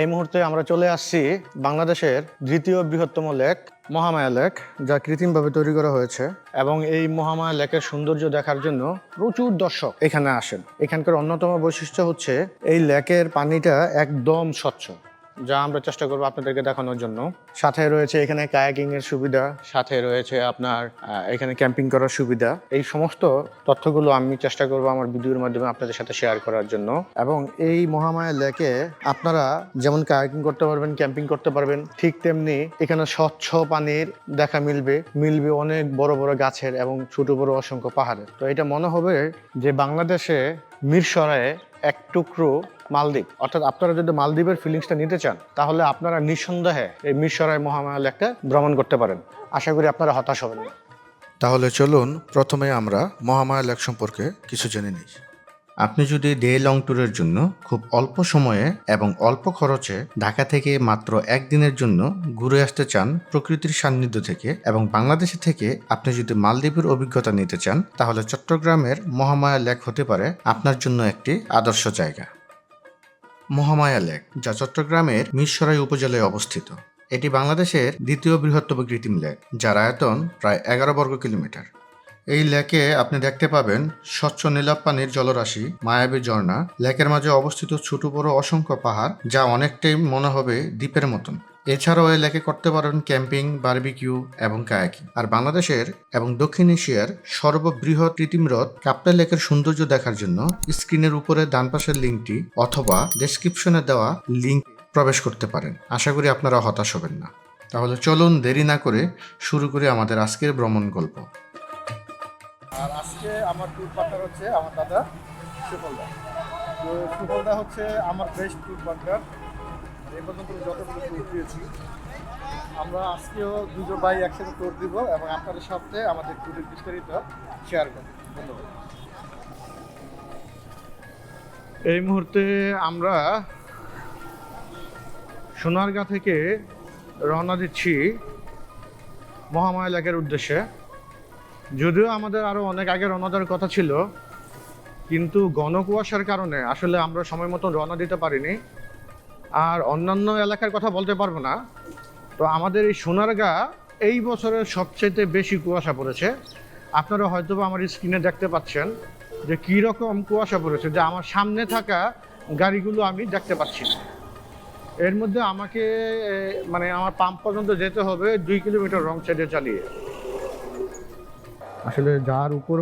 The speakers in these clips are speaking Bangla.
এই মুহূর্তে আমরা চলে আসছি বাংলাদেশের দ্বিতীয় বৃহত্তম লেক, মহামায়া লেক, যা কৃত্রিমভাবে তৈরি করা হয়েছে এবং এই মহামায়া লেকের সৌন্দর্য দেখার জন্য প্রচুর দর্শক এখানে আসেন। এখানকার অন্যতম বৈশিষ্ট্য হচ্ছে এই লেকের পানিটা একদম স্বচ্ছ। যা আমরা চেষ্টা করব আপনাদেরকে দেখানোর জন্য। সাথে রয়েছে এখানে কায়াকিং এর সুবিধা। সাথে রয়েছে আপনার এখানে ক্যাম্পিং করার সুবিধা। এই সমস্ত তথ্যগুলো আমি চেষ্টা করব আমার ভিডিওর মাধ্যমে আপনাদের সাথে শেয়ার করার জন্য। এবং এই মহামায়া লেকে আপনারা যেমন কায়াকিং করতে পারবেন, ক্যাম্পিং করতে পারবেন, ঠিক তেমনি এখানে স্বচ্ছ পানির দেখা মিলবে। মিলবে অনেক বড় বড় গাছের এবং ছোট বড় অসংখ্য পাহাড়ের। তো এটা মনে হবে যে বাংলাদেশে মিরসরায়ে এক টুকরো মালদ্বীপ। অর্থাৎ আপনারা যদি মালদ্বীপের ফিলিংসটা নিতে চান, তাহলে আপনারা নিঃসন্দেহে এই মিরসরাই মহামায়াল একটা ভ্রমণ করতে পারেন। আশা করি আপনারা হতাশ হবেন না। তাহলে চলুন প্রথমে আমরা মহামায়া সম্পর্কে কিছু জেনে নিই। আপনি যদি ডে লং ট্যুরের জন্য খুব অল্প সময়ে এবং অল্প খরচে ঢাকা থেকে মাত্র একদিনের জন্য ঘুরে আসতে চান প্রকৃতির সান্নিধ্য থেকে এবং বাংলাদেশে থেকে আপনি যদি মালদ্বীপের অভিজ্ঞতা নিতে চান, তাহলে চট্টগ্রামের মহামায়া লেক হতে পারে আপনার জন্য একটি আদর্শ জায়গা। মহামায়া লেক, যা চট্টগ্রামের মিরসরাই উপজেলায় অবস্থিত। এটি বাংলাদেশের দ্বিতীয় বৃহত্তম কৃত্রিম লেক, যার আয়তন প্রায় এগারো বর্গ কিলোমিটার। এই লেকে আপনি দেখতে পাবেন স্বচ্ছ নীলাভ পানির জলরাশি, মায়াবী ঝর্ণা। লেকের মাঝে অবস্থিত ছোট, বড়, অসংখ্য পাহাড়, যা অনেকটাই মনে হবে দ্বীপের মতন। এছাড়াও এই লেকে করতে পারেন ক্যাম্পিং, বার্বিকিউ এবং কায়াকিং। আর বাংলাদেশের এবং দক্ষিণ এশিয়ার সর্ববৃহৎ কৃত্রিম হ্রদ কাপ্তা লেকের সৌন্দর্য দেখার জন্য স্ক্রিনের উপরে ডান পাশের লিঙ্কটি অথবা ডেসক্রিপশনে দেওয়া লিঙ্ক প্রবেশ করতে পারেন। আশা করি আপনারা হতাশ হবেন না। তাহলে চলুন দেরি না করে শুরু করি আমাদের আজকের ভ্রমণ গল্প। আর আজকে আমার ট্যুর পার্টনার হচ্ছে আমার দাদা সুফলদা। তো সুফলদা হচ্ছে আমার বেস্ট ট্যুর পার্টনার এই পর্যন্ত যতগুলো ট্যুর দিয়েছি আমরা আজকেও দুজন ভাই একসাথে ট্যুর দিব এবং আপনাদের সাথে আমাদের ট্যুরের বিস্তারিত শেয়ার করব। ধন্যবাদ। এই মুহূর্তে আমরা সোনারগাঁ থেকে রওনা দিচ্ছি মহামায়া লেকের উদ্দেশ্যে। যদিও আমাদের আরও অনেক আগে রওনা দেওয়ার কথা ছিল, কিন্তু ঘন কুয়াশার কারণে আসলে আমরা সময় মতন রওনা দিতে পারিনি। আর অন্যান্য এলাকার কথা বলতে পারব না। তো আমাদের এই সোনারগাঁ এই বছরের সবচেয়ে বেশি কুয়াশা পড়েছে। আপনারা হয়তো আমার স্ক্রিনে দেখতে পাচ্ছেন যে কী রকম কুয়াশা পড়েছে, যে আমার সামনে থাকা গাড়িগুলো আমি দেখতে পাচ্ছি না। এর মধ্যে আমাকে মানে আমার পাম্প পর্যন্ত যেতে হবে দুই কিলোমিটার রং সাইডে চালিয়ে। আসলে যার উপর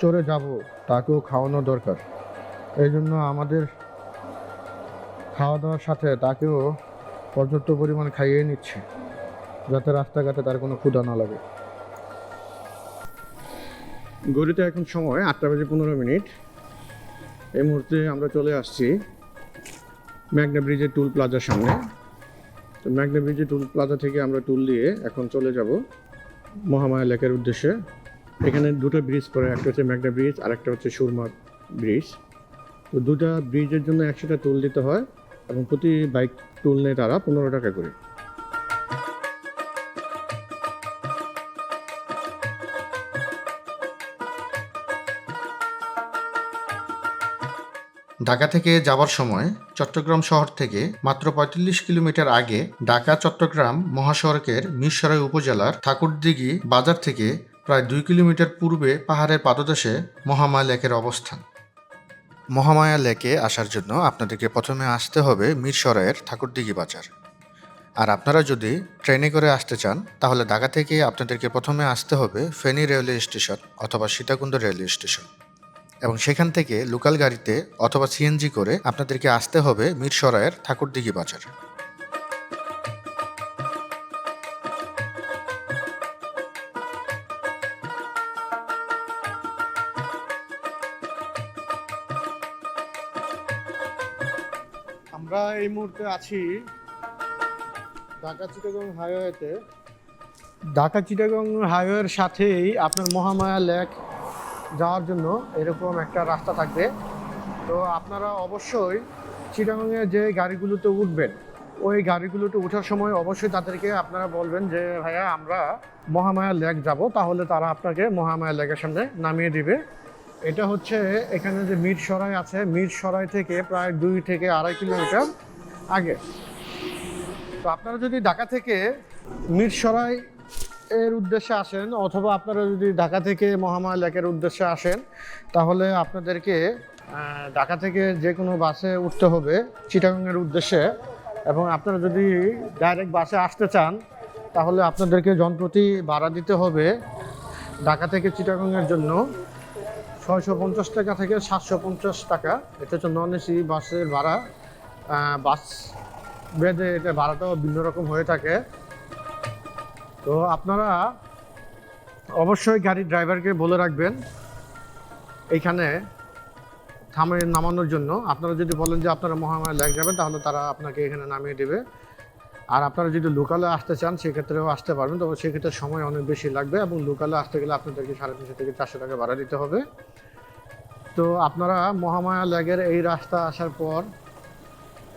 চড়ে যাব, তাকেও খাওয়ানো দরকার। এই জন্য আমাদের খাওয়া দাওয়ার সাথে তাকেও পর্যাপ্ত পরিমাণ খাইয়ে নিচ্ছে, যাতে রাস্তাঘাটে তার কোনো ক্ষুধা না লাগে। গড়িতে এখন সময় আটটা বাজে পনেরো মিনিট। এই মুহূর্তে আমরা চলে আসছি ম্যাগনা ব্রিজের টুল প্লাজার সামনে। তো ম্যাগনা ব্রিজের টুল প্লাজা থেকে আমরা টুল দিয়ে এখন চলে যাব মহামায়া লেকের উদ্দেশ্যে। এখানে দুটো ব্রিজ পড়ে, একটা হচ্ছে ম্যাগনা ব্রিজ আর একটা হচ্ছে সুরমা ব্রিজ তো দুটা ব্রিজের জন্য একশোটা টোল দিতে হয় এবং প্রতি বাইক টোল নেয় তারা পনেরো টাকা করে। ঢাকা থেকে যাওয়ার সময় চট্টগ্রাম শহর থেকে মাত্র পঁয়তাল্লিশ কিলোমিটার আগে ঢাকা চট্টগ্রাম মহাসড়কের মিরসরাই উপজেলার ঠাকুরদিঘি বাজার থেকে প্রায় দুই কিলোমিটার পূর্বে পাহাড়ের পাদদেশে মহামায়া লেকের অবস্থান। মহামায়া লেকে আসার জন্য আপনাদেরকে প্রথমে আসতে হবে মিরসরাইয়ের ঠাকুরদিঘি বাজার। আর আপনারা যদি ট্রেনে করে আসতে চান, তাহলে ঢাকা থেকে আপনাদেরকে প্রথমে আসতে হবে ফেনী রেলওয়ে স্টেশন অথবা সীতাকুণ্ড রেলওয়ে স্টেশন। এবং সেখান থেকে লোকাল গাড়িতে অথবা সিএনজি করে আপনাদেরকে আসতে হবে মিরসরাইয়ের ঠাকুরদিঘি বাজার। আমরা এই মুহূর্তে আছি ঢাকা চিটাগং হাইওয়েতে। ঢাকা চিটাগং হাইওয়ের সাথেই আপনার মহামায়া লেক যাওয়ার জন্য এরকম একটা রাস্তা থাকবে। তো আপনারা অবশ্যই চিটাগংয়ে যে গাড়িগুলোতে উঠবেন, ওই গাড়িগুলোতে ওঠার সময় অবশ্যই তাদেরকে আপনারা বলবেন যে, ভাইয়া, আমরা মহামায়া লেক যাব। তাহলে তারা আপনাকে মহামায়া লেকের সামনে নামিয়ে দিবে। এটা হচ্ছে এখানে যে মিরসরাই আছে মিরসরাই থেকে প্রায় দুই থেকে আড়াই কিলোমিটার আগে। তো আপনারা যদি ঢাকা থেকে মিরসরাই এর উদ্দেশ্যে আসেন, অথবা আপনারা যদি ঢাকা থেকে মহামায়া লেকের উদ্দেশ্যে আসেন, তাহলে আপনাদেরকে ঢাকা থেকে যে কোনো বাসে উঠতে হবে চিটাগাংয়ের উদ্দেশ্যে। এবং আপনারা যদি ডাইরেক্ট বাসে আসতে চান, তাহলে আপনাদেরকে যন্ত্রটি ভাড়া দিতে হবে ঢাকা থেকে চিটাগাংয়ের জন্য। ছয়শো পঞ্চাশ টাকা থেকে সাতশো পঞ্চাশ টাকা। এটা হচ্ছে নন এসি বাসের ভাড়া। বাস বেদে এটা ভাড়াটাও ভিন্ন রকম হয়ে থাকে। তো আপনারা অবশ্যই গাড়ির ড্রাইভারকে বলে রাখবেন এইখানে থামে নামানোর জন্য। আপনারা যদি বলেন যে আপনারা মহামায়া লেক যাবেন, তাহলে তারা আপনাকে এখানে নামিয়ে দেবে। আর আপনারা যদি লোকালে আসতে চান, সেক্ষেত্রেও আসতে পারবেন। তবে সেক্ষেত্রে সময় অনেক বেশি লাগবে এবং লোকালে আসতে গেলে আপনাদেরকে সাড়ে তিনশো থেকে চারশো টাকা ভাড়া দিতে হবে। তো আপনারা মহামায়া লেগের এই রাস্তা আসার পর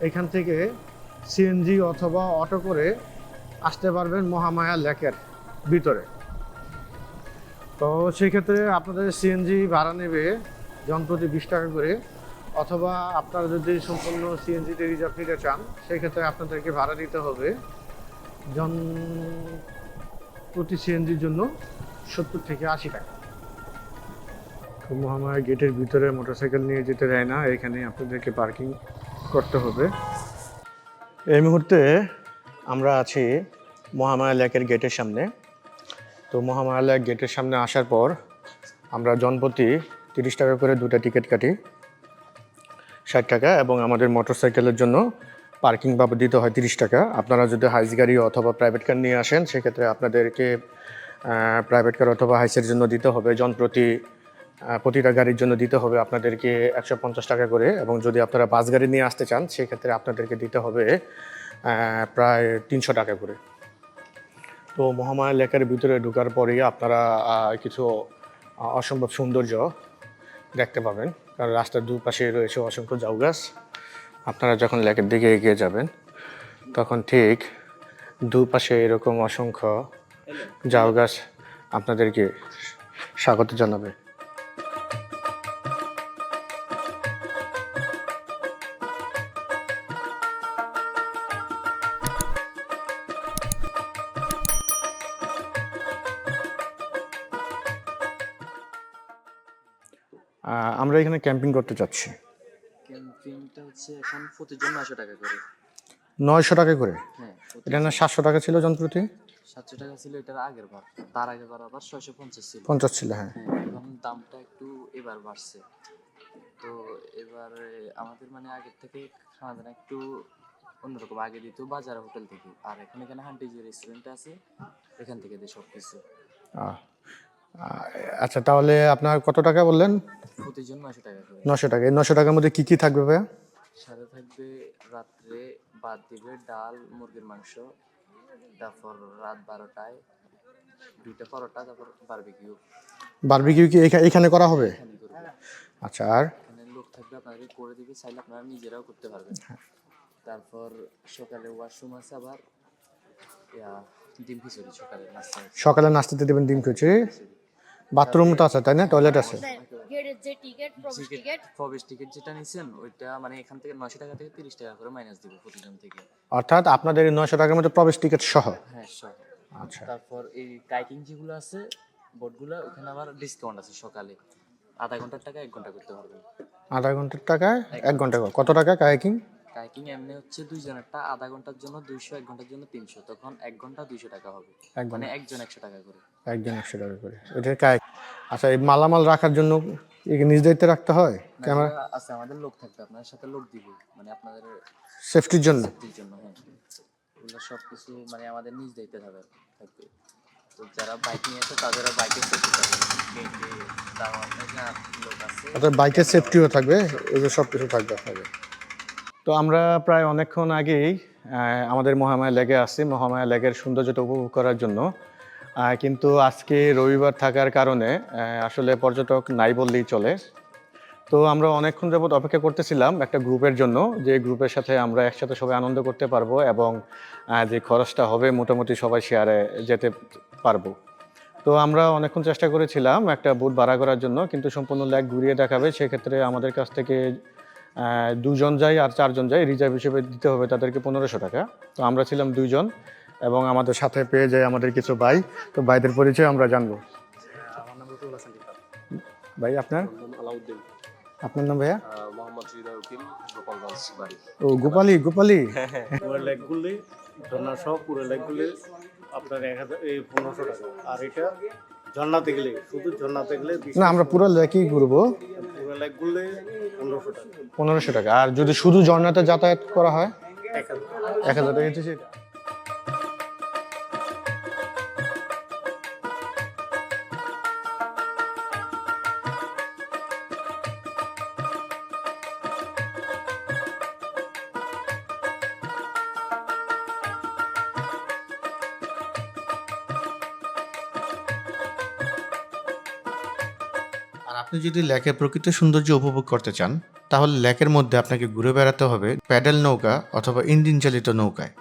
এখান থেকে সিএনজি অথবা অটো করে আসতে পারবেন মহামায়া লেকের ভিতরে। তো সেক্ষেত্রে আপনাদের সিএনজি ভাড়া নেবে জনপ্রতি বিশ টাকা করে। অথবা আপনারা যদি সম্পূর্ণ সিএনজিতে রিজার্ভ নিতে চান, সেক্ষেত্রে আপনাদেরকে ভাড়া দিতে হবে জন প্রতি সিএনজির জন্য সত্তর থেকে আশি টাকা। মহামায়া, গেটের ভিতরে মোটরসাইকেল নিয়ে যেতে দেয় না, এখানে আপনাদেরকে পার্কিং করতে হবে। এই মুহূর্তে আমরা আছি মহামায়া লেকের গেটের সামনে। তো মহামায়া লেক গেটের সামনে আসার পর আমরা জনপ্রতি তিরিশ টাকা করে দুটো টিকিট কাটি। ষাট টাকা এবং আমাদের মোটরসাইকেলের জন্য পার্কিং বাবদ দিতে হয় তিরিশ টাকা। আপনারা যদি হাইস গাড়ি অথবা প্রাইভেট কার নিয়ে আসেন, সেক্ষেত্রে আপনাদেরকে প্রাইভেট কার অথবা হাইসের জন্য দিতে হবে। জনপ্রতি প্রতিটা গাড়ির জন্য দিতে হবে আপনাদেরকে একশো পঞ্চাশ টাকা করে এবং যদি আপনারা বাস গাড়ি নিয়ে আসতে চান, সেক্ষেত্রে আপনাদেরকে দিতে হবে প্রায় তিনশো টাকা করে। তো মহামায়া লেকের ভিতরে ঢোকার পরেই আপনারা কিছু অসম্ভব সৌন্দর্য দেখতে পাবেন। কারণ রাস্তার দুপাশে রয়েছে অসংখ্য জাউ গাছ। আপনারা যখন লেকের দিকে এগিয়ে যাবেন, তখন ঠিক দুপাশে এরকম অসংখ্য জাউ গাছ আপনাদেরকে স্বাগত জানাবে। আমরা এখানে ক্যাম্পিং করতে যাচ্ছি। ক্যাম্পিংটা হচ্ছে এখন প্রতিজন নয়শো টাকা করে। নয়শো টাকা করে? হ্যাঁ এটা না সাতশো টাকা ছিল জনপ্রতি সাতশো টাকা ছিল এটার আগের বার। তার আগের বার আবার ছয়শো পঞ্চাশ ছিল। পঞ্চাশ ছিল হ্যাঁ। হ্যাঁ এখন দামটা একটু এবার বাড়ছে। তো এবার আমাদের মানে আগের থেকে খানা দানা একটু অন্যরকম আগে দিত বাজার হোটেল থেকে। আর এখন এখানে হান্টি যে রেস্টুরেন্ট আছে এখান থেকে দিয়ে সব কিছু আচ্ছা তাহলে আপনার কত টাকা বললেন? প্রতিজন নয়শো টাকা করে। নশো টাকা। এই নশো টাকার মধ্যে কি কি থাকবে ভাইয়া? সাথে থাকবে রাত্রে বাদ দিবে ডাল মুরগির মাংস তারপর রাত বারোটায় দুইটা পরোটা তারপর বারবিকিউ বারবিকিউ কি এখা- এখানে করা হবে? আচ্ছা আর? লোক থাকবে আপনাকে করে দিবে চাইলে আপনারা নিজেরাও করতে পারবেন। তারপর সকালে ওয়াশরুম আছে আবার ডিম খিচুড়ি সকালে নাস্তা সকালে নাস্তাতে দেবেন ডিম খিচুড়ি। বাথরুম তো আছে তাই না? টয়লেট আছে। গেটের যে টিকিট প্রবেশ টিকিট প্রবেশ টিকিট যেটা নিছেন ওইটা মানে এখান থেকে নয়শো টাকা থেকে তিরিশ টাকা করে মাইনাস দিবে প্রতিজন থেকে। অর্থাৎ আপনাদের এই নশো টাকার মধ্যে প্রবেশ টিকিট সহ। হ্যাঁ সহ। আচ্ছা। তারপর এই কাইকিং যেগুলো আছে বোটগুলো ওখানে আবার ডিসকাউন্ট আছে সকালে। আধা ঘণ্টার টাকা এক ঘণ্টা করতে পারবেন। আধা ঘণ্টার টাকায় এক ঘণ্টা। করে। কত টাকা কায়াকিং কাইকিং এমনি হচ্ছে দুইজনেরটা আধা ঘণ্টার জন্য দুইশো এক ঘণ্টার জন্য তিনশো। তখন এক ঘণ্টা দুইশো টাকা হবে। মানে একজন একশো টাকা করে। একজন একশো টাকা করে। এটা কায়াক আচ্ছা এই মালামাল রাখার জন্য নিজ দায়িত্বে রাখতে হয়? ক্যামেরা আছে আমাদের লোক থাকবে। আপনাদের সাথে লোক দিব। মানে আপনাদের সেফটির জন্য? সেফটির জন্য হ্যাঁ। সব কিছু মানে আমাদের নিজ দায়িত্বে থাকবে থাকবে। তো যারা বাইক নিয়ে আছে তাদেরও বাইকের সেফটি থাকবে। বাইকের সেফটিও থাকবে। এগুলো সব কিছু থাকবে আপনাদের। তো আমরা প্রায় অনেকক্ষণ আগেই আমাদের মহামায়া লেগে আসছি মহামায়া লেগের সৌন্দর্যটা উপভোগ করার জন্য। কিন্তু আজকে রবিবার থাকার কারণে আসলে পর্যটক নাই বললেই চলে। তো আমরা অনেকক্ষণ যাবত অপেক্ষা করতেছিলাম একটা গ্রুপের জন্য, যে গ্রুপের সাথে আমরা একসাথে সবাই আনন্দ করতে পারব এবং যে খরচটা হবে মোটামুটি সবাই শেয়ারে যেতে পারব। তো আমরা অনেকক্ষণ চেষ্টা করেছিলাম একটা বুট ভাড়া করার জন্য, কিন্তু সম্পূর্ণ ল্যাগ ঘুরিয়ে দেখাবে, সেক্ষেত্রে আমাদের কাছ থেকে দুজন যাই আর চারজন যাই রিজার্ভ হিসেবে দিতে হবে তাদেরকে পনেরোশো টাকা। তো আমরা ছিলাম দুইজন এবং আমাদের সাথে পেয়ে যায় আমাদের কিছু ভাই। তো ভাইদের পরিচয় আমরা জানব। ভাই, আপনার? আপনার নাম ভাইয়া? ও, গোপালি গোপালি। আপনার এক হাজার, এই পনেরোশো টাকা। আর এটা ঝর্ণাতে গেলে শুধু ঝর্ণাতে গেলে না আমরা পুরো লেকই ঘুরবো। পুরো লেগগুলি পনেরোশো টাকা। পনেরোশো টাকা। আর যদি শুধু ঝর্ণাতে যাতায়াত করা হয়? এক হাজার। টাকা আপনি যদি লেকের প্রকৃত সৌন্দর্য উপভোগ করতে চান, তাহলে লেকের মধ্যে আপনাকে ঘুরে বেড়াতে হবে প্যাডেল নৌকা অথবা ইঞ্জিন চালিত নৌকায়।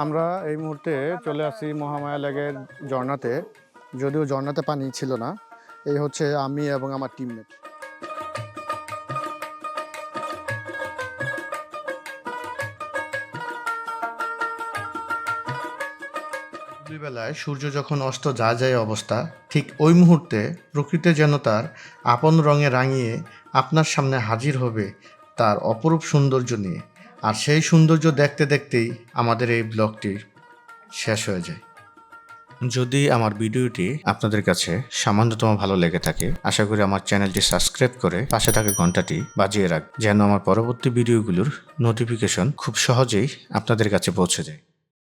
আমরা এই মুহূর্তে চলে আসি মহামায়া লেগের ঝর্ণাতে। যদিও ঝর্ণাতে পানি ছিল না, এই হচ্ছে আমি এবং আমার টিমমেট বেলায় সূর্য যখন অস্ত যা যায় অবস্থা, ঠিক ওই মুহূর্তে প্রকৃতি যেন তার আপন রঙে রাঙিয়ে আপনার সামনে হাজির হবে তার অপরূপ সৌন্দর্য নিয়ে। আর সেই সৌন্দর্য দেখতে দেখতেই আমাদের এই ব্লগটির শেষ হয়ে যায়। যদি আমার ভিডিওটি আপনাদের কাছে সামান্যতম ভালো লেগে থাকে, আশা করি আমার চ্যানেলটি সাবস্ক্রাইব করে পাশে থাকা ঘন্টাটি বাজিয়ে রাখ, যেন আমার পরবর্তী ভিডিওগুলোর নোটিফিকেশন খুব সহজেই আপনাদের কাছে পৌঁছে যায়।